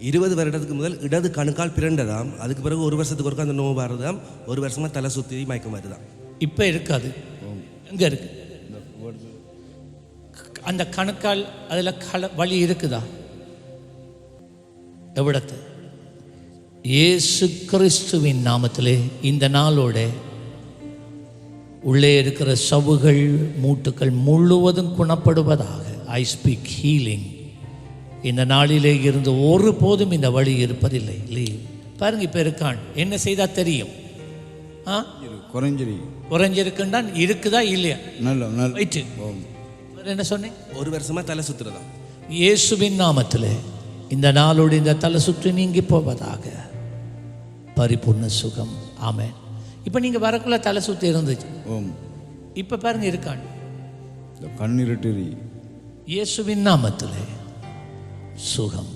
இருபது வருடத்துக்கு முதல் இடது கணுக்கால் பிறண்டதாம். அதுக்கு பிறகு ஒரு வருஷத்துக்கு ஒருக்கா அந்த நோவு வருதாம். ஒரு வருஷமா தலை சுற்றி மயக்கம் வருதாம். இப்போ இருக்காது. எங்கே இருக்கு? அந்த கணுக்கால் அதில் கல வழி இருக்குதா? எவ்விடத்து? இயேசு கிறிஸ்துவின் நாமத்திலே இந்த நாளோட உள்ளே இருக்கிற சவுகள் மூட்டுக்கள் முழுவதும் குணப்படுவதாக ஐ ஸ்பீக் ஹீலிங் இந்த நாளிலே இருந்து ஒருபோதும் இந்த வழி இருப்பதில்லை. லீவ் பாருங்க இப்போ இருக்கான். என்ன செய்தால் தெரியும்? ஆ? குறைஞ்சிரி. குறைஞ்சிருக்குன்னா இருக்குதா இல்லையா? நல்ல நல்ல. வயிற்று வேற என்ன சொன்னேன்? ஒரு வருஷமா தலை சுற்றுறதாம் இயேசுவின் நாமத்தில் இந்த நாளோடு இந்த தலை சுற்றி நீங்கி போவதாக. பரிபூர்ண சுகம். ஆமென். இப்போ நீங்கள் வரக்குள்ள தலை சுற்றி இருந்துச்சு. ஓம் இப்போ பாருங்க இருக்கான். இந்த கண்ணிருட்டுரி இயேசுவின் நாமத்தில் சுகம்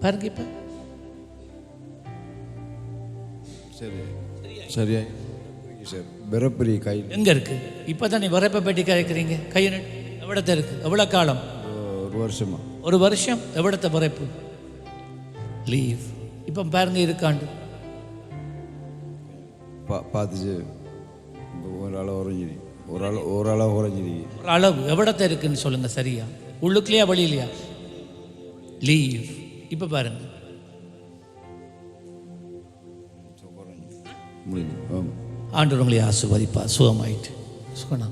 பாருங்க இப்போ சரி சரியா சார் பெரப்பரி கை எங்கே இருக்கு இப்போ தான் நீ வரப்ப பெட்டி கரைக்கிறீங்க கையை எவ்வளோத்த இருக்கு எவ்வளோ காலம் ஒரு வருஷமா ஒரு வருஷம் எவ்வளத்த பிறப்பு லீவ் இப்போ பாருங்க இருக்காண்டு பார்த்துச்சு இப்போ ஒரு உறைஞ்சிரி ஒரு அளவு ஒரு அளவு எவ்வளத்த இருக்குன்னு சொல்லுங்க சரியா? உள்ளுக்குள்ளேயா வெளியிலையா? லீவ் இப்போ பாருங்க. முடிஞ்சு ஆமாம் ஆண்டு உங்களை ஆசுவதிப்பா சுகமாயிட்டு. சுகனா